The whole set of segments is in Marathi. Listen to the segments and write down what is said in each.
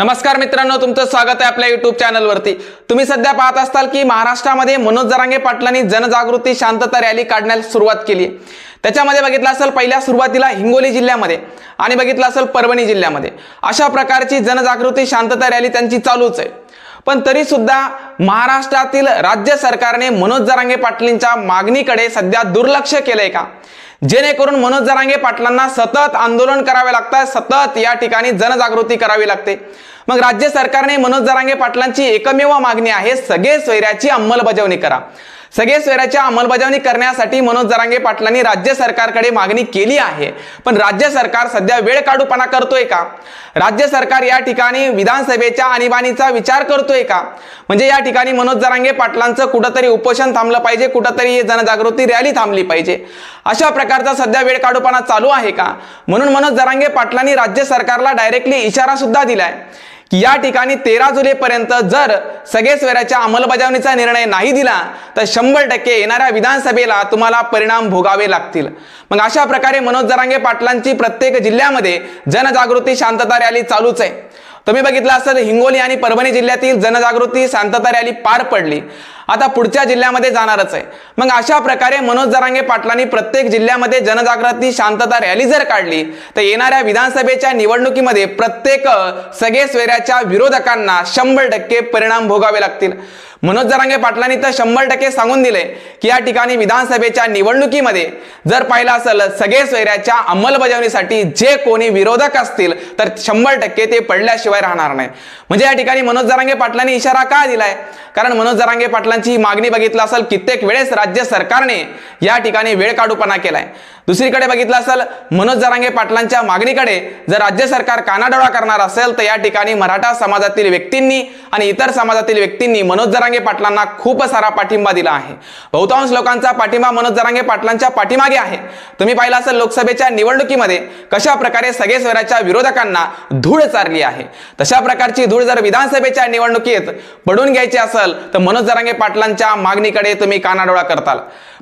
नमस्कार मित्रांनो तुमचं स्वागत आहे आपल्या युट्यूब चॅनलवरती तुम्ही सध्या पाहत असताल की महाराष्ट्रामध्ये मनोज जरांगे पाटलांनी जनजागृती शांतता रॅली काढण्यास सुरुवात केली त्याच्यामध्ये बघितलं असेल पहिल्या सुरुवातीला हिंगोली जिल्ह्यामध्ये आणि बघितलं असेल परभणी जिल्ह्यामध्ये. अशा प्रकारची जनजागृती शांतता रॅली त्यांची चालूच आहे. पण तरी सुद्धा महाराष्ट्रातील राज्य सरकारने मनोज जरांगे पाटलींच्या मागणीकडे सध्या दुर्लक्ष केलंय का? जेणेकरून मनोज जरांगे पाटलांना सतत आंदोलन करावे लागतात सतत या ठिकाणी जनजागृती करावी लागते. मग राज्य सरकारने मनोज जरांगे पाटलांची एकमेव मागणी आहे सगळे स्वैराची अंमलबजावणी करा. सगळे सोयऱ्याच्या अंमलबजावणी करण्यासाठी मनोज जरांगे पाटलांनी राज्य सरकारकडे मागणी केली आहे. पण राज्य सरकार सध्या वेळ काढूपणा करतोय का? राज्य सरकार या ठिकाणी विधानसभेच्या आणीबाणीचा विचार करतोय का? म्हणजे या ठिकाणी मनोज जरांगे पाटलांचं कुठंतरी उपोषण थांबलं पाहिजे कुठंतरी ही जनजागृती रॅली थांबली पाहिजे. अशा प्रकारचा सध्या वेळ काढूपणा चालू आहे का? म्हणून मनोज जरांगे पाटलांनी राज्य सरकारला डायरेक्टली इशारा सुद्धा दिलाय. की या ठिकाणी तेरा जुलैपर्यंत जर सगळे स्वराच्या अंमलबजावणीचा निर्णय नाही दिला तर शंभर टक्के येणाऱ्या विधानसभेला तुम्हाला परिणाम भोगावे लागतील. मग अशा प्रकारे मनोज जरांगे पाटलांची प्रत्येक जिल्ह्यामध्ये जनजागृती शांतता रॅली चालूच आहे. तुम्ही बघितलं असेल हिंगोली आणि परभणी जिल्ह्यातील जनजागृती शांतता रॅली पार पडली. आता पुढच्या जिल्ह्यामध्ये जाणारच आहे. मग अशा प्रकारे मनोज जरांगे पाटलांनी प्रत्येक जिल्ह्यामध्ये जनजागृती शांतता रॅली जर काढली तर येणाऱ्या विधानसभेच्या निवडणुकीमध्ये प्रत्येक सगळे स्वेऱ्याच्या विरोधकांना शंभर टक्के परिणाम भोगावे लागतील. मनोज जरांगे पाटलांनी तर शंभर टक्के सांगून दिले की या ठिकाणी विधानसभेच्या निवडणुकीमध्ये जर पाहिलं असेल सगळे सोयऱ्याच्या अंमलबजावणीसाठी जे कोणी विरोधक असतील तर शंभर टक्के ते पडल्याशिवाय राहणार नाही. म्हणजे या ठिकाणी मनोज जरांगे पाटलांनी इशारा का दिलाय? कारण मनोज जरांगे पाटलांची मागणी बघितलं असेल कित्येक वेळेस राज्य सरकारने या ठिकाणी वेळ काढूपणा केलाय. दुसरीकडे बघितलं असेल मनोज जरांगे पाटलांच्या मागणीकडे जर राज्य सरकार कानाडोळा करणार असेल तर या ठिकाणी मराठा समाजातील व्यक्तींनी आणि इतर समाजातील व्यक्तींनी मनोज जरांगे पाटलांना खूप सारा पाठिंबा दिला आहे. बहुतांश लोकांचा पाठिंबा मनोज जरांगे पाटलांच्या पाठीमागे आहे. तुम्ही पाहिलं असेल लोकसभेच्या निवडणुकीमध्ये कशा प्रकारे सगळे स्वराच्या विरोधकांना धूळ चारली आहे. तशा प्रकारची धूळ जर विधानसभेच्या निवडणुकीत पडून घ्यायची असेल तर मनोज जरांगे पाटलांच्या मागणीकडे तुम्ही कानाडोळा करताल.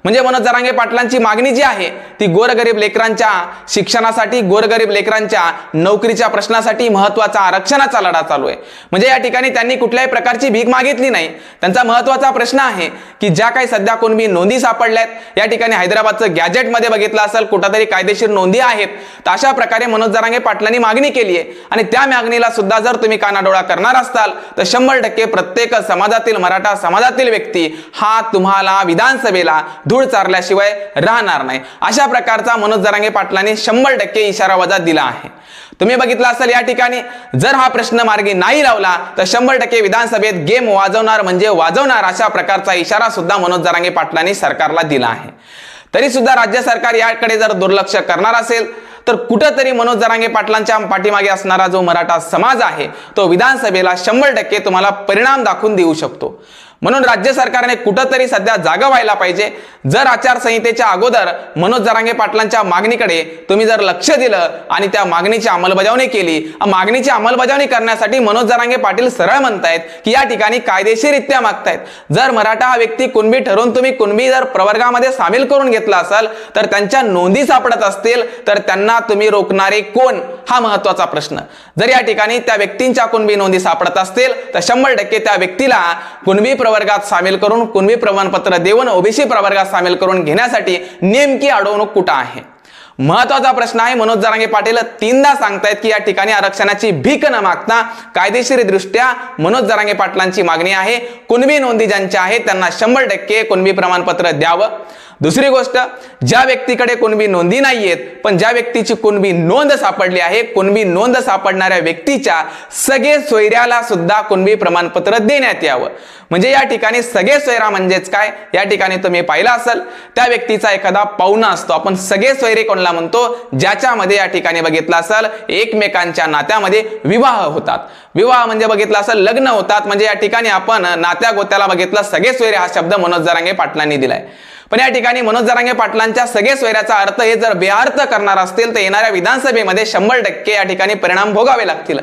म्हणजे मनोज जरांगे पाटलांची मागणी जी आहे ती गोरगरीब लेकरांच्या शिक्षणासाठी गोरगरीब लेकरांच्या नोकरीच्या प्रश्नासाठी महत्त्वाचा आरक्षणाचा लढा चालू आहे. म्हणजे या ठिकाणी त्यांनी कुठल्याही प्रकारची भीक मागितली नाही. त्यांचा महत्त्वाचा प्रश्न आहे की ज्या काही सध्या कुणबी नोंदी सापडल्यात या ठिकाणी हैदराबादचं गॅजेटमध्ये बघितलं असेल कुठंतरी कायदेशीर नोंदी आहेत तर अशा प्रकारे मनोज जरांगे पाटलांनी मागणी केली आहे. आणि त्या मागणीला सुद्धा जर तुम्ही कानाडोळा करणार असाल तर शंभर टक्के प्रत्येक समाजातील मराठा समाजातील व्यक्ती हा तुम्हाला विधानसभेला धूळ चारल्याशिवाय राहणार नाही. अशा प्रकारचा मनोज जरांगे पाटलांनी शंभर टक्के इशारा वजा दिला आहे. तुम्ही बघितलं असेल या ठिकाणी जर हा प्रश्न मार्गी नाही लावला तर शंभर टक्के विधानसभेत गेम वाजवणार म्हणजे वाजवणार अशा प्रकारचा इशारा सुद्धा मनोज जरांगे पाटलांनी सरकारला दिला आहे. तरी सुद्धा राज्य सरकार याकडे जर दुर्लक्ष करणार असेल तर कुठंतरी मनोज जरांगे पाटलांच्या पाठीमागे असणारा जो मराठा समाज आहे तो विधानसभेला शंभर टक्के तुम्हाला परिणाम दाखवून देऊ शकतो. म्हणून राज्य सरकारने कुठंतरी सध्या जागा व्हायला पाहिजे. जर आचारसंहितेच्या अगोदर मनोज जरांगे पाटलांच्या मागणीकडे तुम्ही जर लक्ष दिलं आणि त्या मागणीची अंमलबजावणी केली मागणीची अंमलबजावणी करण्यासाठी मनोज जरांगे पाटील सरळ म्हणतायत की या ठिकाणी कायदेशीररित्या मागतायत. जर मराठा हा व्यक्ती कुणबी ठरवून तुम्ही कुणबी जर प्रवर्गामध्ये सामील करून घेतला असाल तर त्यांच्या नोंदी सापडत असतील तर त्यांना तुम्ही रोखणारे कोण? हा महत्त्वाचा प्रश्न. जर या ठिकाणी त्या व्यक्तींच्या कुणबी नोंदी सापडत असतील तर शंभर टक्के त्या व्यक्तीला कुणबी प्रवर्गात सामील करून कुणबी प्रमाणपत्र देऊन ओबीसी प्रवर्गात सामील करून घेण्यासाठी नेमकी अडवणूक कुठं आहे? महत्त्वाचा प्रश्न आहे मनोज जरांगे पाटील तीनदा सांगतायत की या ठिकाणी आरक्षणाची भीक न मागता कायदेशीर दृष्ट्या मनोज जरांगे पाटलांची मागणी आहे. कुणबी नोंदी ज्यांच्या आहेत त्यांना शंभर टक्के कुणबी प्रमाणपत्र द्यावं. दुसरी गोष्ट ज्या व्यक्तीकडे कुणबी नोंदी नाहीयेत पण ज्या व्यक्तीची कुणबी नोंद सापडली आहे कुणबी नोंद सापडणाऱ्या व्यक्तीच्या सगळे सोयऱ्याला सुद्धा कुणबी प्रमाणपत्र देण्यात यावं. म्हणजे या ठिकाणी सगळे सोयरा म्हणजेच काय? या ठिकाणी तुम्ही पाहिलं असेल त्या व्यक्तीचा एखादा पाहुणा असतो. आपण सगळे सोयरे कोणला म्हणतो? ज्याच्यामध्ये या ठिकाणी बघितलं असेल एकमेकांच्या नात्यामध्ये विवाह होतात. विवाह म्हणजे बघितलं असेल लग्न होतात. म्हणजे या ठिकाणी आपण नात्या गोत्याला बघितलं सगळे सोयरे हा शब्द मनोज जरांगे पाटलांनी दिलाय. पण या ठिकाणी मनोज जरांगे पाटलांच्या सगळे स्वैराचा अर्थ हे जर बेअर्थ करणार असतील तर येणाऱ्या विधानसभेमध्ये शंभर टक्के या ठिकाणी परिणाम भोगावे लागतील.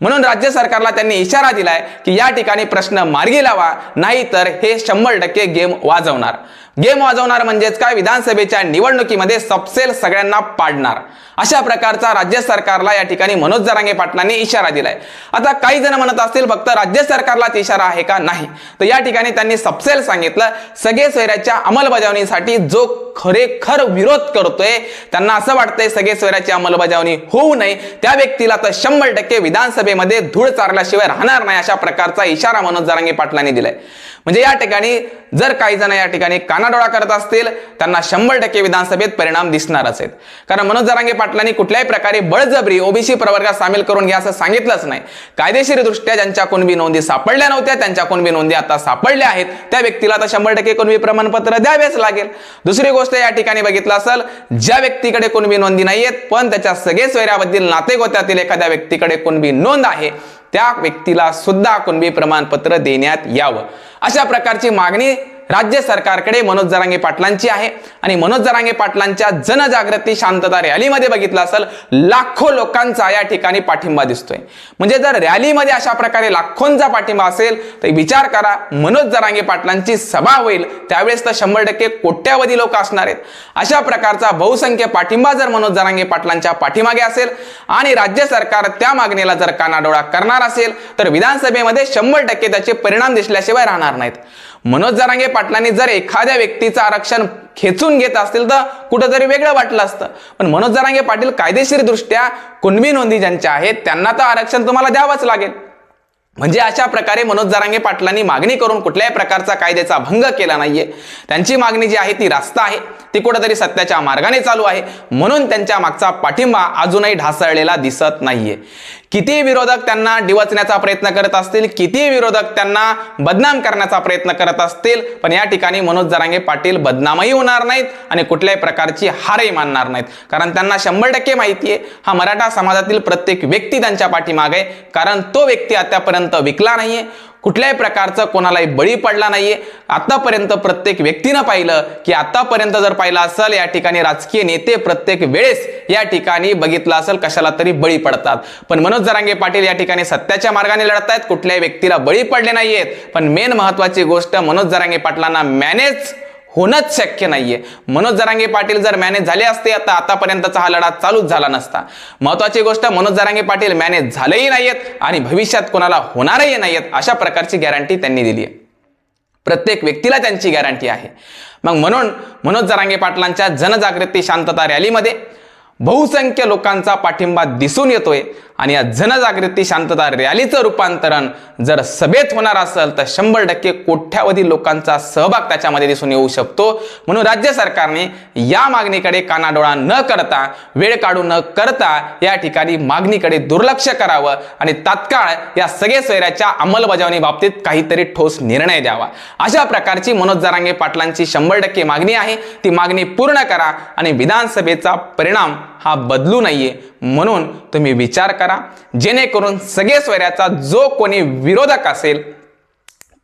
म्हणून राज्य सरकारला त्यांनी इशारा दिलाय की या ठिकाणी प्रश्न मार्गी लावा नाही तर हे शंभर टक्के गेम वाजवणार. गेम वाजवणार म्हणजेच काय? विधानसभेच्या निवडणुकीमध्ये सपसेल सगळ्यांना पाडणार. अशा प्रकारचा राज्य सरकारला या ठिकाणी मनोज जरांगे पाटलांनी इशारा दिलाय. आता काही जण म्हणत असतील फक्त राज्य सरकारलाच इशारा आहे का? नाही. तर या ठिकाणी त्यांनी सपसेल सांगितलं सगळे सोयऱ्याच्या अंमलबजावणीसाठी जो खरेखर विरोध करतोय त्यांना असं वाटतंय सगळे सोयऱ्याची अंमलबजावणी होऊ नये. त्या व्यक्तीला तर शंभर टक्के विधानसभेमध्ये धूळ चारल्याशिवाय राहणार नाही अशा प्रकारचा इशारा मनोज जरांगे पाटलांनी दिलाय. म्हणजे या ठिकाणी जर काही जण या ठिकाणी डोळा करत असतील त्यांना शंभर टक्के विधानसभेत परिणाम दिसणारच आहेत. कारण मनोज जरांगे पाटलांनी कुठल्याही प्रकारे बळजबरी ओबीसी प्रवर्गात सामील करून घ्या असं सांगितलंच नाही. कायदेशीर दृष्ट्या ज्यांच्या कुणबी नोंदी सापडल्या नव्हत्या त्यांच्या कुणबी नोंदी आता सापडल्या आहेत. त्या व्यक्तीला आता शंभर टक्के कुणबी प्रमाणपत्र द्यावेच लागेल. दुसरी गोष्ट या ठिकाणी बघितलं असेल ज्या व्यक्तीकडे कुणबी नोंदी नाहीयेत पण त्याच्या सगळे नाते नातेगोत्यातील एखाद्या व्यक्तीकडे कुणबी नोंद आहे त्या व्यक्तीला सुद्धा कुणबी प्रमाणपत्र देण्यात यावं. अशा प्रकारची मागणी राज्य सरकारकडे मनोज जरांगे पाटलांची आहे. आणि मनोज जरांगे पाटलांच्या जनजागृती शांतता रॅलीमध्ये बघितलं असेल लाखो लोकांचा या ठिकाणी पाठिंबा दिसतोय. म्हणजे जर रॅलीमध्ये अशा प्रकारे लाखोंचा पाठिंबा असेल तर विचार करा मनोज जरांगे पाटलांची सभा होईल. त्यावेळेस तर शंभर टक्के कोट्यावधी लोक असणार आहेत. अशा प्रकारचा बहुसंख्य पाठिंबा जर मनोज जरांगे पाटलांच्या पाठीमागे असेल आणि राज्य सरकार त्या मागणीला जर कानाडोळा करणार असेल तर विधानसभेमध्ये शंभर टक्के त्याचे परिणाम दिसल्याशिवाय राहणार नाहीत. मनोज जरांगे पाटलांनी जर एखाद्या व्यक्तीचं आरक्षण खेचून घेत असतील तर कुठंतरी वेगळं वाटलं असतं. पण मनोज जरांगे पाटील कायदेशीर दृष्ट्या कुणबी नोंदी ज्यांच्या आहेत त्यांना तर आरक्षण तुम्हाला द्यावंच लागेल. म्हणजे अशा प्रकारे मनोज जरांगे पाटलांनी मागणी करून कुठल्याही प्रकारचा कायद्याचा भंग केला नाहीये. त्यांची मागणी जी आहे ती रास्त आहे. ती कुठेतरी सत्याच्या मार्गाने चालू आहे. म्हणून त्यांच्या मागचा पाठिंबा अजूनही ढासळलेला दिसत नाहीये. किती विरोधक त्यांना डिवचण्याचा प्रयत्न करत असतील किती विरोधक त्यांना बदनाम करण्याचा प्रयत्न करत असतील पण या ठिकाणी मनोज जरांगे पाटील बदनामही होणार नाहीत आणि कुठल्याही प्रकारची हारही मानणार नाहीत. कारण त्यांना शंभर टक्के माहिती आहे हा मराठा समाजातील प्रत्येक व्यक्ती त्यांच्या पाठीमागे आहे. कारण तो व्यक्ती आतापर्यंत विकला नाहीये कुठल्याही प्रकारचं कोणालाही बळी पडला नाहीये. आतापर्यंत प्रत्येक व्यक्तीनं पाहिलं की आतापर्यंत जर पाहिलं असेल या ठिकाणी राजकीय नेते प्रत्येक वेळेस या ठिकाणी बघितलं असेल कशाला तरी बळी पडतात. पण मनोज जरांगे पाटील या ठिकाणी सत्याच्या मार्गाने लढत आहेत कुठल्याही व्यक्तीला बळी पडले नाहीयेत. पण मेन महत्वाची गोष्ट मनोज जरांगे पाटलांना मॅनेज होणंच शक्य नाहीये. मनोज जरांगे पाटील जर मॅनेज झाले असते आता आतापर्यंतचा हा लढा चालूच झाला नसता. महत्वाची गोष्ट मनोज जरांगे पाटील मॅनेज झालेही नाहीयेत आणि भविष्यात कोणाला होणारही नाहीयेत अशा प्रकारची गॅरंटी त्यांनी दिली आहे प्रत्येक व्यक्तीला त्यांची गॅरंटी आहे. मग म्हणून मनोज जरांगे पाटलांच्या जनजागृती शांतता रॅलीमध्ये बहुसंख्य लोकांचा पाठिंबा दिसून येतोय. आणि या जनजागृती शांतता रॅलीचं रूपांतरण जर सभेत होणार असेल तर शंभर टक्के कोट्यावधी लोकांचा सहभाग त्याच्यामध्ये दिसून येऊ शकतो. म्हणून राज्य सरकारने या मागणीकडे कानाडोळा न करता वेळ काढू न करता या ठिकाणी मागणीकडे दुर्लक्ष करावं आणि तात्काळ या सगळे सोयऱ्याच्या अंमलबजावणी बाबतीत काहीतरी ठोस निर्णय द्यावा. अशा प्रकारची मनोज जरांगे पाटलांची शंभर टक्के मागणी आहे. ती मागणी पूर्ण करा आणि विधानसभेचा परिणाम हा बदलू नाहीये म्हणून तुम्ही विचार करा. जेणेकरून सगळे स्वैराचा जो कोणी विरोधक असेल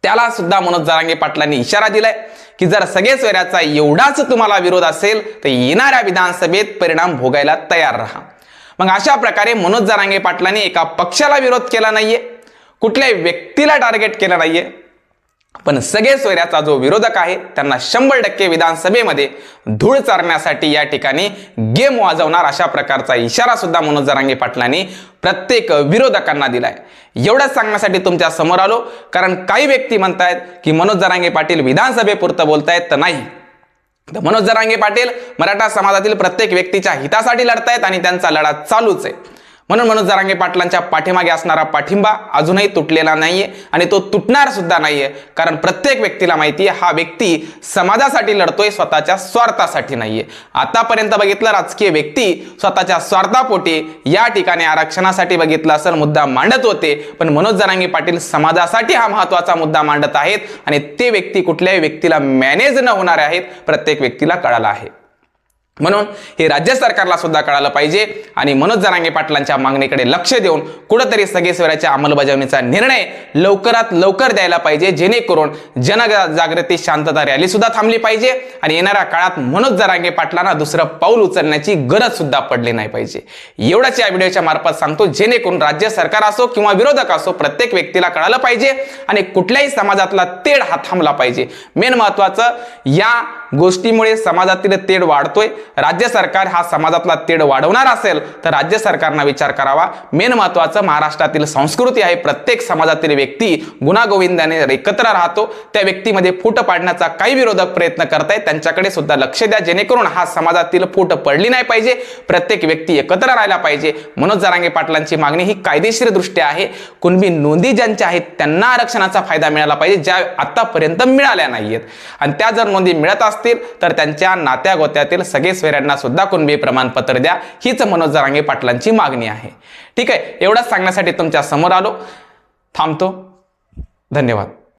त्याला सुद्धा मनोज जरांगे पाटलांनी इशारा दिलाय की जर सगळे स्वैराचा एवढाच तुम्हाला विरोध असेल तर येणाऱ्या विधानसभेत परिणाम भोगायला तयार राहा. मग अशा प्रकारे मनोज जरांगे पाटलांनी एका पक्षाला विरोध केला नाहीये कुठल्याही व्यक्तीला टार्गेट केलं नाहीये. पण सगळे सोयऱ्याचा जो विरोधक आहे त्यांना शंभर टक्के विधानसभेमध्ये धूळ चारण्यासाठी या ठिकाणी गेम वाजवणार अशा प्रकारचा इशारा सुद्धा मनोज जरांगे पाटलांनी प्रत्येक विरोधकांना दिलाय. एवढंच सांगण्यासाठी तुमच्यासमोर आलो कारण काही व्यक्ती म्हणतायत की मनोज जरांगे पाटील विधानसभेपुरतं बोलतायत तर नाही. तर मनोज जरांगे पाटील मराठा समाजातील प्रत्येक व्यक्तीच्या हितासाठी लढतायत आणि त्यांचा लढा चालूच आहे. म्हणून मनोज जरांगे पाटलांच्या पाठीमागे असणारा पाठिंबा अजूनही तुटलेला नाहीये आणि तो तुटणार सुद्धा नाहीये. कारण प्रत्येक व्यक्तीला माहिती आहे हा व्यक्ती समाजासाठी लढतोय स्वतःच्या स्वार्थासाठी नाहीये. आतापर्यंत बघितलं राजकीय व्यक्ती स्वतःच्या स्वार्थापोटी या ठिकाणी आरक्षणासाठी बघितलं असेल मुद्दा मांडत होते. पण मनोज जरांगे पाटील समाजासाठी हा महत्त्वाचा मुद्दा मांडत आहेत आणि ते व्यक्ती कुठल्याही व्यक्तीला मॅनेज न होणारे आहेत प्रत्येक व्यक्तीला कळालं आहे. म्हणून हे राज्य सरकारला सुद्धा कळालं पाहिजे. आणि मनोज जरांगे पाटलांच्या मागणीकडे लक्ष देऊन कुठंतरी सगळे सोयऱ्याच्या अंमलबजावणीचा निर्णय लवकरात लवकर द्यायला पाहिजे. जेणेकरून जनजागृती शांतता रॅली सुद्धा थांबली पाहिजे. आणि येणाऱ्या काळात मनोज जरांगे पाटलांना दुसरं पाऊल उचलण्याची गरज सुद्धा पडली नाही पाहिजे. एवढंच या व्हिडिओच्या मार्फत सांगतो जेणेकरून राज्य सरकार असो किंवा विरोधक असो प्रत्येक व्यक्तीला कळालं पाहिजे. आणि कुठल्याही समाजातला तेढ हा थांबला पाहिजे. मेन महत्वाचं या गोष्टीमुळे समाजातील तेढ वाढतोय. राज्य सरकार हा समाजातला तेढ वाढवणार असेल तर राज्य सरकारनं विचार करावा. मेन महत्वाचं महाराष्ट्रातील संस्कृती आहे. प्रत्येक समाजातील व्यक्ती गुणागोविंदाने एकत्र राहतो. त्या व्यक्तीमध्ये फूट पाडण्याचा काही विरोधक प्रयत्न करतायत. त्यांच्याकडे सुद्धा लक्ष द्या. जेणेकरून हा समाजातील फूट पडली नाही पाहिजे. प्रत्येक व्यक्ती एकत्र राहायला पाहिजे. मनोज जरांगे पाटलांची मागणी ही कायदेशीर दृष्ट्या आहे. कुणबी नोंदी ज्यांच्या आहेत त्यांना आरक्षणाचा फायदा मिळाला पाहिजे ज्या आतापर्यंत मिळाल्या नाहीयेत. आणि त्या जर नोंदी मिळत असतील तर त्यांच्या नात्या गोत्यातील सगळे स्वेऱ्यांना सुद्धा कुणबी प्रमाणपत्र द्या. हीच मनोज जरांगे पाटलांची मागणी आहे. ठीक आहे एवढंच सांगण्यासाठी तुमच्यासमोर आलो. थांबतो. धन्यवाद.